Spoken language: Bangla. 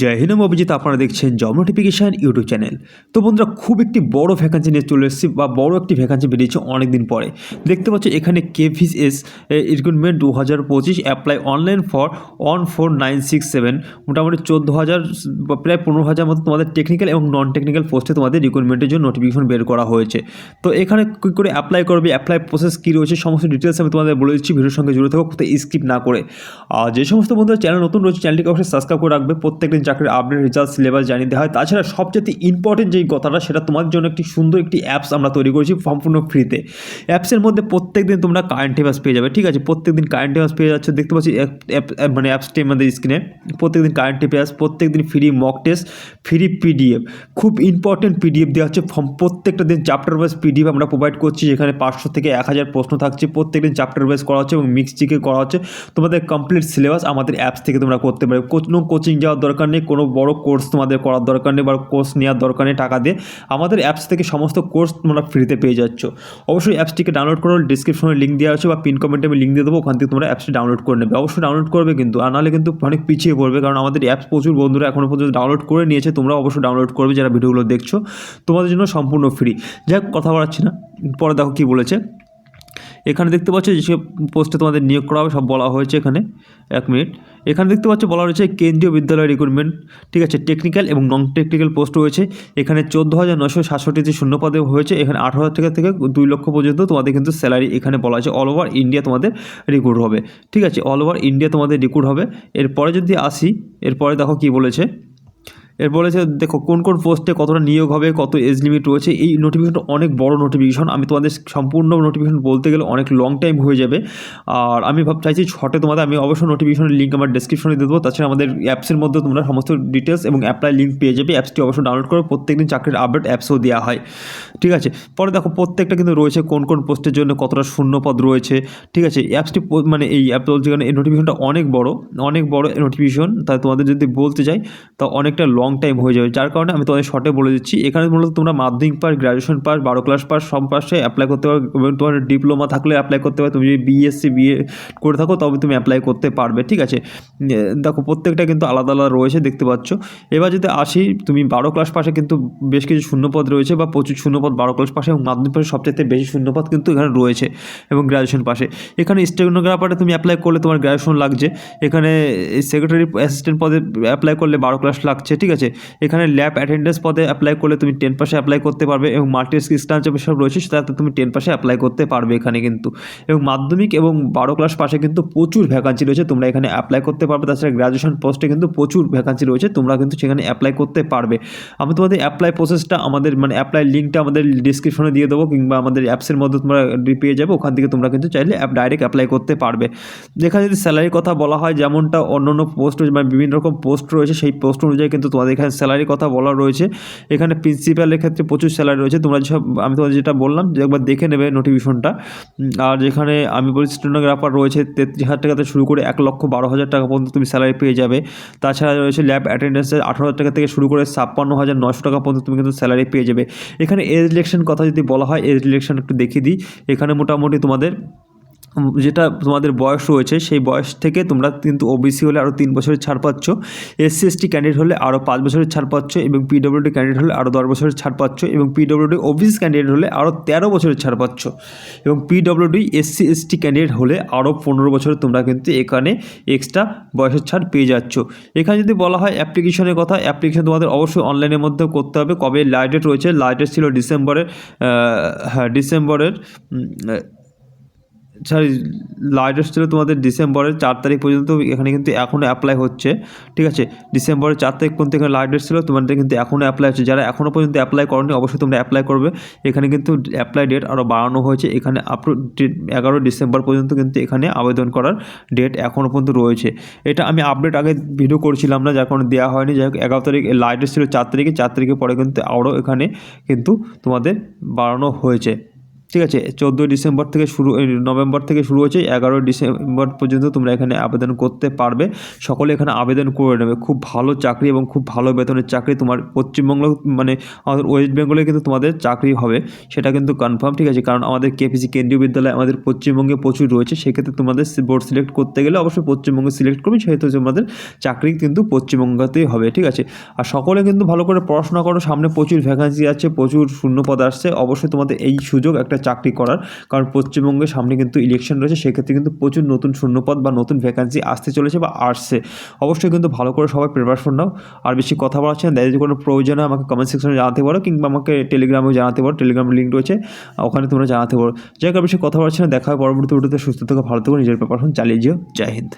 জয় হিন্দ অভিজিৎ আপনারা দেখছেন জব নোটিফিকেশান ইউটিউব চ্যানেল তো বন্ধুরা, খুব একটি বড় ভ্যাকান্সি নিয়ে চলে এসেছি বা বড় একটি ভ্যাকান্সি বেরিয়েছে অনেক দিন পরে। দেখতে পাচ্ছ, এখানে কেভিস এস রিক্রুটমেন্ট দু হাজার পঁচিশ apply online for one four nine six seven মোটামুটি চোদ্দ হাজার প্রায় পনেরো হাজার মতো তোমাদের টেকনিক্যাল এবং নন টেকনিক্যাল পোস্টে তোমাদের রিক্রুটমেন্টের জন্য নোটিফিকেশন বের করা হয়েছে। তো এখানে কী করে অ্যাপ্লাই করবে অ্যাপ্লাই প্রসেস কী রয়েছে, সমস্ত ডিটেলস আমি তোমাদের বলে দিচ্ছি, ভিডিওর সঙ্গে জুড়ে থাকো কোথায় স্কিপ না করে। আর যে সমস্ত বন্ধুরা চ্যানেল নতুন রয়েছে চ্যানেলটিকে অবশ্যই সাবস্ক্রাইব করে রাখবে প্রত্যেকদিন চাকরির আপডেট রেজাল্ট সিলেবাস জানিয়ে দেওয়া হয়। তাছাড়া সবচেয়ে ইম্পর্টেন্ট যেই কথাটা, সেটা তোমাদের জন্য একটি সুন্দর একটি অ্যাপস আমরা তৈরি করেছি সম্পূর্ণ ফ্রিতে অ্যাপসের মধ্যে প্রত্যেক দিন তোমরা কারেন্ট অ্যাফেয়ার্স পেয়ে যাবে, ঠিক আছে? প্রত্যেক দিন কারেন্ট অ্যাফেয়ার্স পেয়ে যাচ্ছে, দেখতে পাচ্ছি মানে অ্যাপসটি আমাদের স্ক্রিনে প্রত্যেক দিন কারেন্ট অ্যাফেয়ার্স প্রত্যেক দিন free mock test free PDF খুব ইম্পর্টেন্ট পিডিএফ দেওয়া হচ্ছে প্রত্যেকটা দিন চ্যাপ্টার ওয়াইজ পিডিএফ আমরা প্রোভাইড করছি, যেখানে পাঁচশো থেকে এক হাজার প্রশ্ন থাকছে। প্রত্যেক দিন চ্যাপ্টার ওয়াইজ করা হচ্ছে এবং মিক্স জিকে করা হচ্ছে। তোমাদের কমপ্লিট সিলেবাস আমাদের অ্যাপস থেকে তোমরা করতে পারবে। কোনো কোচিং যাওয়ার দরকার নেই, কোনো বড় কোর্স তোমাদের করার দরকার নেই বা কোর্স নেওয়ার দরকার নেই টাকা দিয়ে। আমাদের অ্যাপস থেকে সমস্ত কোর্স তোমরা ফ্রিতে পেয়ে যাচ্ছ। অবশ্যই অ্যাপসটিকে ডাউনলোড করো ডিসক্রিপশনে লিঙ্ক দেওয়া আছে বা পিন কমেন্টে আমি লিঙ্ক দিয়ে দেবো, ওখান থেকে তোমরা অ্যাপসটি ডাউনলোড করে নেবে। অবশ্যই ডাউনলোড করবে কিন্তু, আর নাহলে কিন্তু অনেক পিছিয়ে পড়বে, কারণ আমাদের অ্যাপস প্রচুর বন্ধুরা এখনও পর্যন্ত ডাউনলোড করে নিয়েছে, তোমরা অবশ্যই ডাউনলোড করবে যারা ভিডিওগুলো দেখছ। তোমাদের জন্য সম্পূর্ণ ফ্রি যাই কথা বলাচ্ছি না। পরে দেখো কী বলেছে। এখানে দেখতে পাচ্ছ যেসব পোস্টে তোমাদের নিয়োগ করা হবে, সব বলা হয়েছে এখানে, এক মিনিট। এখানে দেখতে পাচ্ছ বলা রয়েছে কেন্দ্রীয় বিদ্যালয় রিক্রুটমেন্ট ঠিক আছে টেকনিক্যাল এবং নন টেকনিক্যাল পোস্ট রয়েছে। এখানে চোদ্দ হাজার নশো সাতষট্টিটি শূন্য পদে হয়েছে, এখানে আঠারো হাজার টাকা থেকে দুই লক্ষ পর্যন্ত তোমাদের কিন্তু স্যালারি এখানে বলা আছে। অল ওভার ইন্ডিয়া তোমাদের রিক্রুট হবে, ঠিক আছে অল ওভার ইন্ডিয়া তোমাদের রিক্রুট হবে। এরপরে যদি আসি, এরপরে দেখো কি বলেছে। এর বলেছে দেখো, কোন কোন পোস্টে কতটা নিয়োগ হবে, কত এজ লিমিট রয়েছে, এই নোটিফিকেশনটা অনেক বড় নোটিফিকেশন আমি তোমাদের সম্পূর্ণ নোটিফিকেশন বলতে গেলে অনেক লং টাইম হয়ে যাবে। আর আমি ভাব, চাইছি ছটে তোমাদের, আমি অবশ্যই নোটিফিকেশনের লিঙ্ক আমার ডেসক্রিপশনে দিয়ে দেবো। তাছাড়া আমাদের অ্যাপসের মধ্যে তোমরা সমস্ত ডিটেলস এবং অ্যাপ্লাই লিঙ্ক পেয়ে যাবে। অ্যাপসটি অবশ্যই ডাউনলোড করো। প্রত্যেকদিন চাকরির আপডেট অ্যাপসও দেওয়া হয়। ঠিক আছে? পরে দেখো, প্রত্যেকটা কিন্তু রয়েছে কোন কোন পোস্টের জন্য কতটা শূন্যপদ রয়েছে। ঠিক আছে? অ্যাপসটি মানে এই অ্যাপ যেখানে এই নোটিফিকেশনটা অনেক বড় অনেক বড় নোটিফিকেশন তাই তোমাদের যদি বলতে যাই, তা অনেকটা লং টাইম হয়ে যাবে। যার কারণে আমি তোমাদের শর্টে বলে দিচ্ছি। এখানে মূলত তোমরা মাধ্যমিক পাস গ্র্যাজুয়েশন পাস, বারো ক্লাস পাস, সব পাশে অ্যাপ্লাই করতে পারবে এবং তোমার ডিপ্লোমা থাকলে অ্যাপ্লাই করতে পারবে তুমি যদি বিএসসি বিএ করে থাকো, তবে তুমি অ্যাপ্লাই করতে পারবে, ঠিক আছে? দেখো, প্রত্যেকটা কিন্তু আলাদা আলাদা রয়েছে, দেখতে পাচ্ছ। এবার যদি আসি, তুমি বারো ক্লাস পাশে কিন্তু বেশ কিছু শূন্যপদ রয়েছে বা প্রচুর শূন্যপদ বারো ক্লাস পাশে এবং মাধ্যমিক পাশে সবচেয়ে বেশি শূন্যপদ কিন্তু এখানে রয়েছে এবং গ্র্যাজুয়েশন পাশে এখানে স্টেনোগ্রাফারে তুমি অ্যাপ্লাই করলে তোমার গ্র্যাজুয়েশন লাগছে। এখানে সেক্রেটারি অ্যাসিস্ট্যান্ট পদে অ্যাপ্লাই করলে বারো ক্লাস লাগছে, ঠিক আছে, এখানে ল্যাব অ্যাটেন্ডেন্স পদে অ্যাপ্লাই করলে তুমি টেন পাশে অ্যাপ্লাই করতে পারবে এবং মাল্টি স্টান্স সব রয়েছে তাতে তুমি টেন পাশে অ্যাপ্লাই করতে পারবে এখানে কিন্তু। এবং মাধ্যমিক এবং বারো ক্লাস পাশে কিন্তু প্রচুর ভ্যাকান্সি রয়েছে, তোমরা এখানে অ্যাপ্লাই করতে পারবে। তাছাড়া গ্র্যাজুয়েশন পোস্টে কিন্তু প্রচুর ভ্যাকান্সি রয়েছে, তোমরা কিন্তু সেখানে অ্যাপ্লাই করতে পারবে। আমি তোমাদের অ্যাপ্লাই প্রসেসটা আমাদের মানে অ্যাপ্লাই লিঙ্কটা আমাদের ডিসক্রিপশনে দিয়ে দেবো, কিংবা আমাদের অ্যাপসের মধ্যে তোমরা পেয়ে যাবে, ওখান থেকে তোমরা কিন্তু চাইলে অ্যাপ ডাইরেক্ট অ্যাপ্লাই করতে পারবে। এখানে যদি স্যালারির কথা বলা হয়, যেমনটা অন্য অন্য পোস্ট মানে বিভিন্ন রকম পোস্ট রয়েছে, সেই পোস্ট অনুযায়ী কিন্তু এখানে স্যালারির কথা বলা রয়েছে। এখানে প্রিন্সিপালের ক্ষেত্রে প্রচুর স্যালারি রয়েছে। তোমরা যেসব, আমি তোমাদের যেটা বললাম, যে একবার দেখে নেবে নোটিফিকেশনটা আর যেখানে আমি বলি স্টেনোগ্রাফার রয়েছে, তেত্রিশ হাজার টাকা থেকে শুরু করে এক লক্ষ বারো হাজার টাকা পর্যন্ত তুমি স্যালারি পেয়ে যাবে। তাছাড়া রয়েছে ল্যাব অ্যাটেন্ডেন্সের আঠারো হাজার টাকা থেকে শুরু করে ছাপ্পান্ন হাজার নশো টাকা পর্যন্ত তুমি কিন্তু স্যালারি পেয়ে যাবে। এখানে এজ ইলেকশন কথা যদি বলা হয় এজ ইলেকশন একটু দেখিয়ে দিই। এখানে মোটামুটি তোমাদের যেটা তোমাদের বয়স রয়েছে, সেই বয়স থেকে তোমরা কিন্তু ওবিসি হলে আরও তিন বছরের ছাড় পাচ্ছ এসসি এসটি ক্যান্ডিডেট হলে আরও পাঁচ বছরের ছাড় পাচ্ছ এবং পিডব্লিউডি ক্যান্ডিডেট হলে আরও দশ বছরের ছাড় পাচ্ছ এবং পিডব্লিউডি ওবিসি ক্যান্ডিডেট হলে আরও তেরো বছরের ছাড় পাচ্ছ এবং পিডব্লিউডি এসসি এসটি ক্যান্ডিডেট হলে আরও পনেরো বছরের তোমরা কিন্তু এখানে এক্সট্রা বয়সের ছাড় পেয়ে যাচ্ছ। এখানে যদি বলা হয় অ্যাপ্লিকেশনের কথা অ্যাপ্লিকেশন তোমাদের অবশ্যই অনলাইনের মধ্যে করতে হবে। কবে লাস্ট রয়েছে? লাস্ট ছিল ডিসেম্বরের হ্যাঁ ডিসেম্বরের সরি লাস্ট ছিল তোমাদের ডিসেম্বরের চার তারিখ পর্যন্ত, এখানে কিন্তু এখনও অ্যাপ্লাই হচ্ছে, ঠিক আছে? ডিসেম্বরের চার তারিখ পর্যন্ত এখানে লাস্ট ডেট ছিল, তোমাদের কিন্তু এখনও অ্যাপ্লাই হচ্ছে। যারা এখনও পর্যন্ত অ্যাপ্লাই করনি, অবশ্যই তোমরা অ্যাপ্লাই করবে। এখানে কিন্তু অ্যাপ্লাই ডেট আরও বাড়ানো হয়েছে। এখানে আপ টু এগারো ডিসেম্বর পর্যন্ত কিন্তু এখানে আবেদন করার ডেট এখনও পর্যন্ত রয়েছে। এটা আমি আপডেট আগে ভিডিও করছিলাম না, যার কারণে দেওয়া হয়নি। যাই হোক, এগারো তারিখ লাস্ট ডেট ছিল চার তারিখে, চার তারিখের পরে কিন্তু আরও এখানে কিন্তু তোমাদের বাড়ানো হয়েছে। ঠিক আছে, চোদ্দোই ডিসেম্বর থেকে শুরু নভেম্বর থেকে শুরু হয়েছে, এগারোই ডিসেম্বর পর্যন্ত তোমরা এখানে আবেদন করতে পারবে। সকলে এখানে আবেদন করে নেবে। খুব ভালো চাকরি এবং খুব ভালো বেতনের চাকরি তোমার পশ্চিমবঙ্গ মানে আমাদের ওয়েস্ট বেঙ্গলে কিন্তু তোমাদের চাকরি হবে, সেটা কিন্তু কনফার্ম ঠিক আছে? কারণ আমাদের কেপিসি কেন্দ্রীয় বিদ্যালয় আমাদের পশ্চিমবঙ্গে প্রচুর রয়েছে, সেক্ষেত্রে তোমাদের বোর্ড সিলেক্ট করতে গেলে অবশ্যই পশ্চিমবঙ্গে সিলেক্ট করবে, সেহেতু তোমাদের চাকরি কিন্তু পশ্চিমবঙ্গতেই হবে, ঠিক আছে? আর সকলে কিন্তু ভালো করে পড়াশোনা করো, সামনে প্রচুর ভ্যাকান্সি আছে, প্রচুর শূন্যপদ আসছে, অবশ্যই তোমাদের এই সুযোগ একটা চাকরি করার, কারণ পশ্চিমবঙ্গের সামনে কিন্তু ইলেকশন রয়েছে, সেক্ষেত্রে কিন্তু প্রচুর নতুন শূন্যপদ বা নতুন ভ্যাকান্সি আসতে চলেছে বা আসছে। অবশ্যই কিন্তু ভালো করে সবাই প্রিপারেশন নাও। আর বেশি কথা বলাচ্ছেন যদি কোনো প্রয়োজন হয় আমাকে কমেন্ট সেকশনে জানাতে পারো, কিংবা আমাকে টেলিগ্রামেও জানাতে পারো টেলিগ্রাম লিঙ্ক রয়েছে, ওখানে তোমরা জানাতে পারো। যাই হোক বেশি কথা বলছি না, দেখা হয় পরবর্তী ভিডিওতে সুস্থ থেকো, ভালো থেকো, নিজের প্রিপারেশন চালিয়ে যেও। জয় হিন্দ।